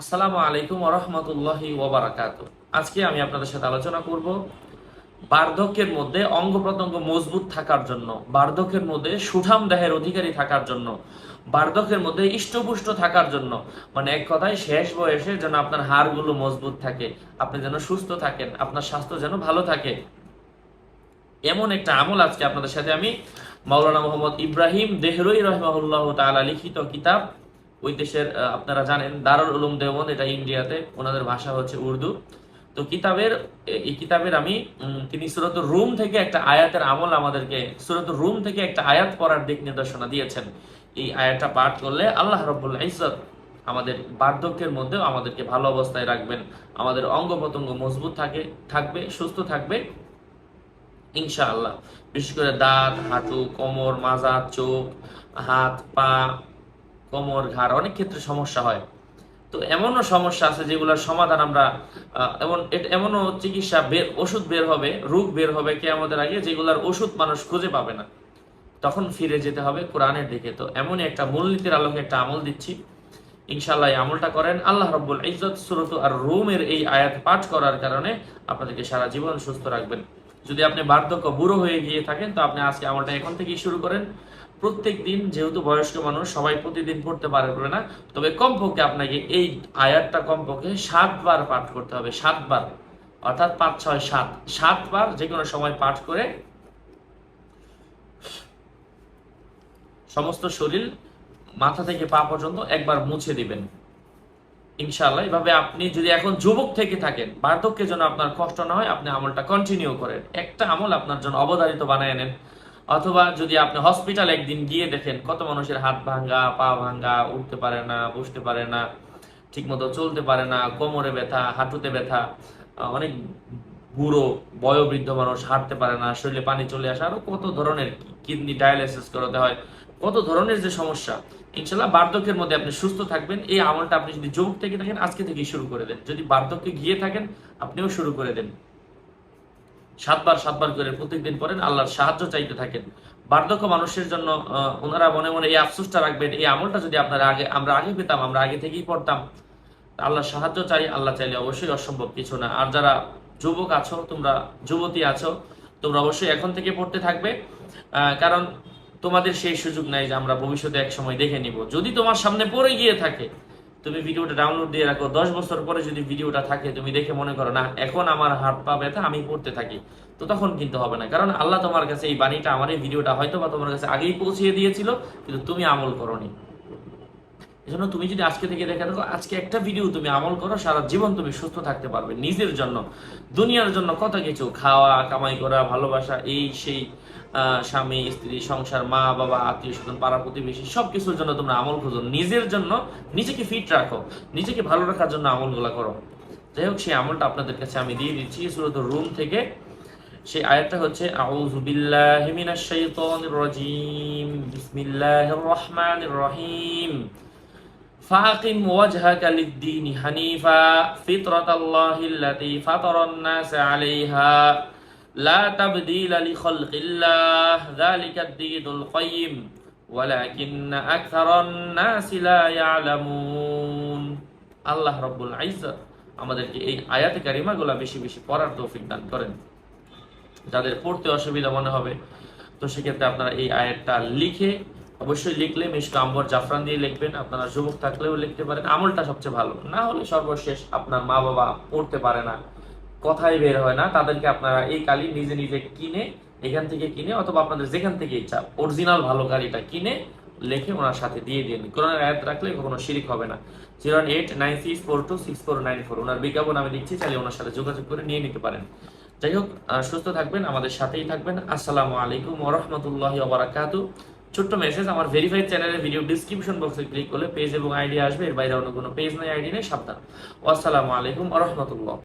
আসসালামু আলাইকুম রহমতুল্লাহি ওবরাকাত আজকে আমি আপনাদের সাথে আলোচনা করব বার্ধক্যের মধ্যে অঙ্গ প্রত্যঙ্গ মজবুত থাকার জন্য, বার্ধক্যের মধ্যে সুঠাম দেহের অধিকারী থাকার জন্য, বার্ধক্যের মধ্যে ইষ্টপুষ্ট থাকার জন্য। মানে এক কথায় শেষ বয়সে যেন আপনার হাড়গুলো মজবুত থাকে, আপনি যেন সুস্থ থাকেন, আপনার স্বাস্থ্য যেন ভালো থাকে। এমন একটা আমল আজকে আপনাদের সাথে আমি মাওলানা মোহাম্মদ ইব্রাহিম দেহরই রহমাহুল্লাহ তাআলা লিখিত কিতাব ওই দেশের আপনারা জানেন, দারুল উলুম দেওবন্দ, এটা ইন্ডিয়াতে, ওনাদের ভাষা হচ্ছে উর্দু। তো কিতাবের এই কিতাবের আমি তিনি সুরত রুম থেকে একটা আয়াতের আমল আমাদেরকে সুরত রুম থেকে একটা আয়াত পড়ার দিক নির্দেশনা দিয়েছেন। এই আয়াতটা পাঠ করলে আল্লাহ রব্বুল ইজ্জত আমাদের বার্ধক্যের মধ্যেও আমাদেরকে ভালো অবস্থায় রাখবেন। আমাদের অঙ্গ প্রত্যঙ্গ মজবুত থাকে, থাকবে, সুস্থ থাকবে, ইনশাআল্লাহ। বিশেষ করে দাঁত, হাঁটু, কোমর মাজা চোখ, হাত, পা কোমর, ঘাড় অনেক ক্ষেত্রে সমস্যা হয়। তো এমনও সমস্যা আছে যেগুলোর সমাধান আমরা এমন এমনও চিকিৎসা বের, ওষুধ বের হবে, রোগ বের হবে কে আমাদের আগে যেগুলোর ওষুধ মানুষ খুঁজে পাবে না। তখন ফিরে যেতে হবে কোরআনের দিকে। তো এমনই একটা মূলনীতির আলোকে একটা আমল দিচ্ছি। ইনশাল্লাহ এই আমলটা করেন। আল্লাহ রব্বুল ইজ্জত সুরত আর রুমের এই আয়াত পাঠ করার কারণে আপনাদেরকে সারা জীবন সুস্থ রাখবেন। যদি আপনি বার্ধক্য বুড়ো হয়ে গিয়ে থাকেন, তো আপনি আজকে আমলটা এখন থেকেই শুরু করেন। প্রত্যেক দিন যেহেতু বয়স্ক মানুষ, সবাই প্রতিদিন পড়তে পারবে না। তবে কমপক্ষে আপনাকে এই আয়াতটা কমপক্ষে সাতবার পাঠ করতে হবে, সাতবার। অর্থাৎ পাঁচ, ছয়, সাত। সাতবার যে কোনো সময় পাঠ করে সমস্ত শরীর মাথা থেকে পা পর্যন্ত একবার মুছে দিবেন। ইনশাআল্লাহ, এভাবে আপনি যদি এখন যুবক থেকে থাকেন, বার্ধক্যের জন্য আপনার কষ্ট না হয়, আপনি আমলটা কন্টিনিউ করেন। একটা আমল আপনার জন্য অবধারিত বানায় নেন। অথবা যদি আপনি হসপিটাল একদিন গিয়ে দেখেন, কত মানুষের হাত ভাঙ্গা, পা ভাঙ্গা, উঠতে পারে না, বসতে পারে না, ঠিকমতো চলতে পারে না, কোমরে ব্যথা, হাঁটুতে ব্যথা অনেক বুড়ো, বয়োবৃদ্ধ মানুষ হাঁটতে পারে না, শরীরে পানি চলে আসে, আরও কত ধরনের কিডনি ডায়ালিসিস করাতে হয়, কত ধরনের যে সমস্যা। ইনশাল্লাহ বার্ধক্যের মধ্যে আপনি সুস্থ থাকবেন, এই আমলটা আপনি যদি যুবক থেকে থাকেন আজকে থেকেই শুরু করে দেন। যদি বার্ধক্যে গিয়ে থাকেন, আপনিও শুরু করে দেন। সাতবার সাতবার করে প্রত্যেকদিন পড়েন, আল্লাহর সাহায্য চাইতে থাকেন। বার্ধক্য মানুষের জন্য ওনারা মনে মনে এই আফসোসটা রাখবেন, এই আমলটা যদি আপনারা আগে, আমরা আগে পেতাম, আমরা আগে থেকেই পড়তাম, আল্লাহর সাহায্য চাই, আল্লাহ চাইলে অবশ্যই অসম্ভব কিছু না। আর যারা যুবক আছো, তোমরা যুবতী আছো, তোমরা অবশ্যই এখন থেকে পড়তে থাকবে কারণ তোমাদের সেই সুযোগ নাই যে আমরা ভবিষ্যতে এক সময় দেখে নিব। যদি তোমার সামনে পড়ে গিয়ে থাকে তুমি ভিডিওটা ডাউনলোড দিয়ে রাখো। দশ বছর পরে যদি ভিডিওটা থাকে, তুমি দেখে মনে করো, না, এখন আমার হাত পা ব্যথা, আমি পড়তে থাকি। তো তখন কিন্তু হবে না। কারণ আল্লাহ তোমার কাছে এই বাণীটা, আমার এই ভিডিওটা হয়তো বা তোমার কাছে আগেই পৌঁছিয়ে দিয়েছিল, কিন্তু তুমি আমল করনি। এজন্য তুমি যদি আজকে থেকে দেখে থাকো, আজকে একটা ভিডিও তুমি আমল করো, সারা জীবন তুমি সুস্থ থাকতে পারবে নিজের জন্য। দুনিয়ার জন্য কত কিছু, খাওয়া, কামাই করা, ভালোবাসা, এই, সেই। স্বামী স্ত্রী সংসার মা বাবা আত্মীয় স্বজন পাড়া প্রতিবেশী সব কিছুর জন্য তোমরা আমল খোঁজো নিজের জন্য নিজেকে ফিট রাখো নিজেকে ভালো রাখার জন্য আমলগুলা করো যাই হোক সেই আমলটা আপনাদের কাছে আমি দিয়ে দিচ্ছি সুরত রুম থেকে সেই আয়াতটা হচ্ছে আউযু বিল্লাহি মিনাশ শাইতানির রাজিম বিসমিল্লাহির রহমানির রহিম فأقم وجهك للدين حنيفا فطرة الله التي فطر الناس عليها লা তাবদিল আলি খলকিল্লাহ যালিকা দ্বীনুল কাইয়্যিম ওয়ালাকিন আকসারান নাস লা ইয়ালামুন। আল্লাহ রাব্বুল ইজ্জত আমাদেরকে এই আয়াতে কারিমাগুলো বেশি বেশি পড়ার তৌফিক দান করেন। যাদের পড়তে অসুবিধা মনে হবে, তো সেক্ষেত্রে আপনারা এই আয়াতটা লিখে অবশ্যই লিখলে মিষ্টি আম্বর জাফরান দিয়ে লিখবেন, আপনারা যুবক থাকলেও লিখতে পারেন। আমলটা সবচেয়ে ভালো। না হলে সর্বশেষ আপনার মা বাবা পড়তে পারে না। কথাই বের হয় না। তাদেরকে আপনারা এই কালি নিজে নিজে কিনে এখান থেকে কিনে অথবা আপনাদের যেখান থেকে ইচ্ছা অরিজিনাল ভালো কালিটা কিনে লিখে ওনার সাথে দিয়ে দিন। কোরআনের আয়াত রাখলে কখনো শিরিক হবে না। Zero eight nine six four two six four nine four. ওনার বিজ্ঞাপন আমি দিচ্ছি, চাইলে ওনার সাথে যোগাযোগ করে নিয়ে নিতে পারেন। যাই হোক সুস্থ থাকবেন, আমাদের সাথেই থাকবেন। আসসালামু আলাইকুম ওরহমতুল্লাহ ওবরাকাতু। ছোট্ট মেসেজ আমার ভেরিফাইড চ্যানেলের ভিডিও ডিসক্রিপশন বক্সে ক্লিক করলে পেজ এবং আইডি আসবে। এর বাইরে অন্য কোনো পেজ নেই আইডি নেই, সাবধান। আসসালামু আলাইকুম ওরহমতুল্লাহ।